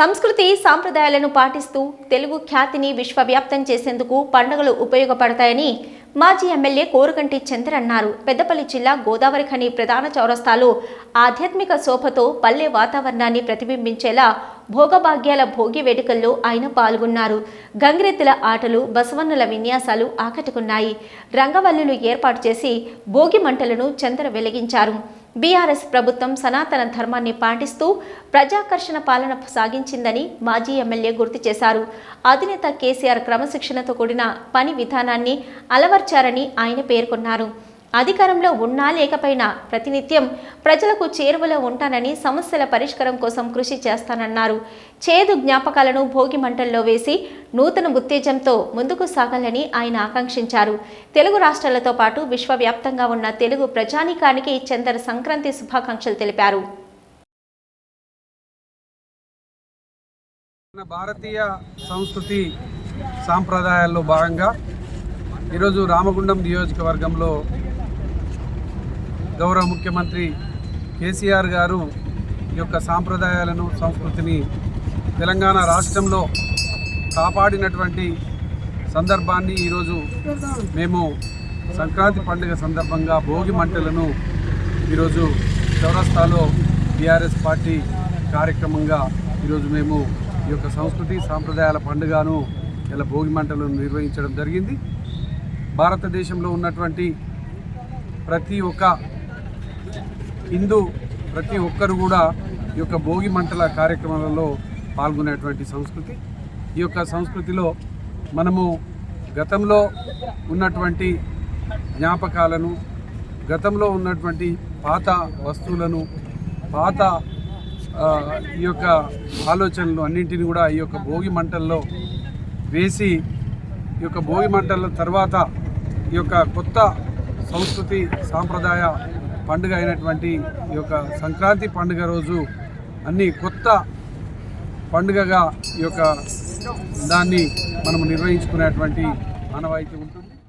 సంస్కృతి సాంప్రదాయాలను పాటిస్తూ తెలుగు ఖ్యాతిని విశ్వవ్యాప్తం చేసేందుకు పండుగలు ఉపయోగపడతాయని మాజీ ఎమ్మెల్యే కోరుగంటి చంద్ర అన్నారు. పెద్దపల్లి జిల్లా గోదావరి ఖని ప్రధాన చౌరస్తాలో ఆధ్యాత్మిక శోభతో పల్లె వాతావరణాన్ని ప్రతిబింబించేలా భోగభాగ్యాల భోగి వేడుకల్లో ఆయన పాల్గొన్నారు. గంగిరెత్తుల ఆటలు బసవన్నుల విన్యాసాలు ఆకట్టుకున్నాయి. రంగవల్లులు ఏర్పాటు చేసి భోగి మంటలను చంద్ర వెలిగించారు. బీఆర్ఎస్ ప్రభుత్వం సనాతన ధర్మాన్ని పాటిస్తూ ప్రజాకర్షణ పాలన సాగించిందని మాజీ ఎమ్మెల్యే గుర్తు చేశారు. అధినేత కేసీఆర్ క్రమశిక్షణతో కూడిన పని విధానాన్ని అలవర్చారని ఆయన పేర్కొన్నారు. అధికారంలో ఉన్నా లేకపోయినా ప్రతినిత్యం ప్రజలకు చేరువలో ఉంటానని సమస్యల పరిష్కారం కోసం కృషి చేస్తానన్నారు. చేదు జ్ఞాపకాలను భోగి మంటల్లో వేసి నూతన ఉత్తేజంతో ముందుకు సాగాలని ఆయన ఆకాంక్షించారు. తెలుగు రాష్ట్రాలతో పాటు విశ్వవ్యాప్తంగా ఉన్న తెలుగు ప్రజానీకానికి చందర సంక్రాంతి శుభాకాంక్షలు తెలిపారు. భారతీయ సంస్కృతి సాంప్రదాయాల్లో భాగంగా ఈరోజు రామగుండం నియోజకవర్గంలో గౌరవ ముఖ్యమంత్రి కేసీఆర్ గారు ఈ యొక్క సాంప్రదాయాలను సంస్కృతిని తెలంగాణ రాష్ట్రంలో కాపాడినటువంటి సందర్భాన్ని ఈరోజు మేము సంక్రాంతి పండుగ సందర్భంగా భోగి మంటలను ఈరోజు చౌరస్తాలో టీఆర్ఎస్ పార్టీ కార్యక్రమంగా ఈరోజు మేము ఈ యొక్క సంస్కృతి సాంప్రదాయాల పండుగను ఇలా భోగి మంటలను నిర్వహించడం జరిగింది. భారతదేశంలో ఉన్నటువంటి ప్రతి ఒక్క హిందూ ప్రతి ఒక్కరు కూడా ఈ యొక్క భోగి మంటల కార్యక్రమాలలో పాల్గొనేటువంటి సంస్కృతి. ఈ యొక్క సంస్కృతిలో మనము గతంలో ఉన్నటువంటి జ్ఞాపకాలను గతంలో ఉన్నటువంటి పాత వస్తువులను పాత ఈ యొక్క ఆలోచనలు అన్నింటినీ కూడా ఈ యొక్క భోగి మంటల్లో వేసి ఈ యొక్క భోగి మంటల తర్వాత ఈ యొక్క కొత్త సంస్కృతి సాంప్రదాయ పండుగ అయినటువంటి ఈ యొక్క సంక్రాంతి పండుగ రోజు అన్ని కొత్త పండుగగా ఈ యొక్క దాన్ని మనం నిర్వహించుకునేటువంటి ఆనవాయితీ ఉంటుంది.